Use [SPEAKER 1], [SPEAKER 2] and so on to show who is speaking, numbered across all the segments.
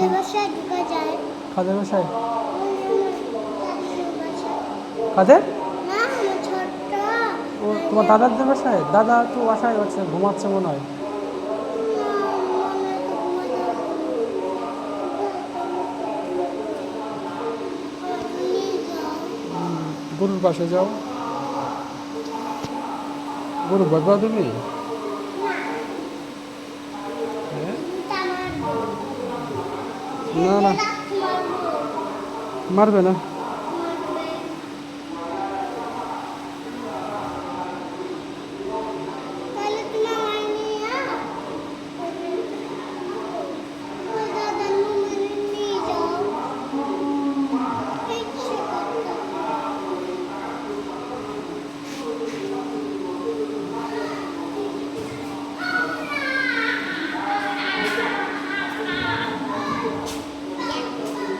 [SPEAKER 1] কাদের বাসায়
[SPEAKER 2] দাদুর।
[SPEAKER 1] কাদের ও তোমার দাদাদের বাসায় দাদা তো বাসায় হচ্ছে ঘুমাচ্ছে মনে হয়। গরুর পাশে যাও। গরু ভয় পাও তুমি? না না মারবে না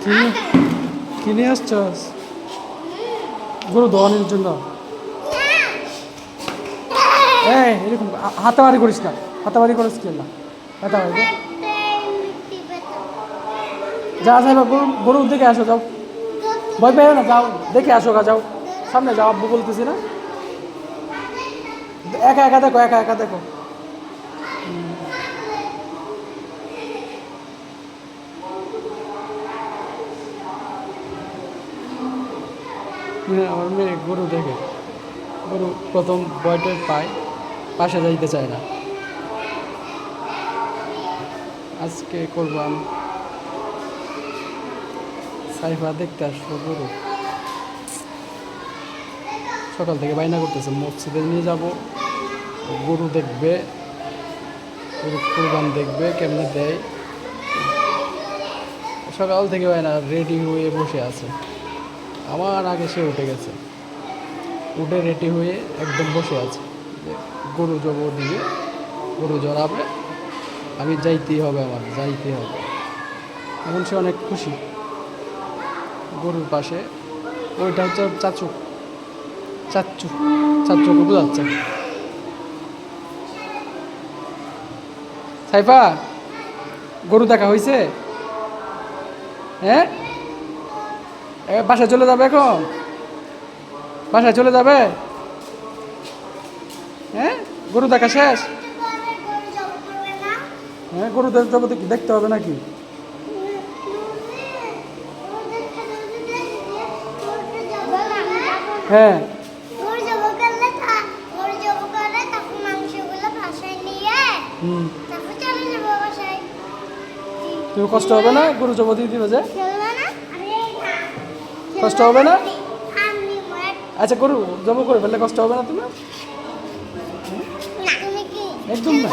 [SPEAKER 1] কি? কি নিয়ে আসছস? গরু দোয়ানোর জন্য। এই, এরকম হাতাবাড়ি করিস না। হাতাবাড়ি করিস কি না হাতাবাড়ি। যা যাইবা গরু গরুর দিকে আসো, যাও। ভয় পেও না, যাও। দেখে আসো গা, যাও। সামনে যাও, আব্বু বলতেছি না। একা একা দেখো, একা একা দেখো। আমার মেয়ে গরু দেখে। গরু প্রথম বয়টয় পায়, পাশে যাইতে চায় না। আজকে করবাম সাইফা দেখতে আসলো গরু। সকাল থেকে বাইনা করতেছে, মসজিদে নিয়ে যাব। গরু দেখবে, গরু কোরবান দেখবে, কেমনে দেয়। সকাল থেকে বাইনা রেডি হয়ে বসে আছে। আমার আগে সে উঠে গেছে। উঠে রেডি হয়ে একদম বসে আছে। গরু জব দিবে গরু জড়াবে। আমি যাইতেই হবে আমার যাইতে হবে। এখন সে অনেক খুশি। গরুর পাশে, ওইটা হচ্ছে চাচু। চাচু, চাচুকে বোঝাচ্ছে। সাইফা, গরু দেখা হয়েছে হ্যাঁ? বাসায় চলে যাবে এখন? বাসায় চলে যাবে? হ্যাঁ গরু দেখা শেষ? হ্যাঁ গরু যাব দেখি দেখতে হবে নাকি? হ্যাঁ। হুম। তুমি কষ্ট হবে না? গরু জব দিয়ে দিবে যে? কষ্ট হবে না? আচ্ছা করু জমা করে ফেললে কষ্ট হবে না
[SPEAKER 2] তোমার?
[SPEAKER 1] একদম না।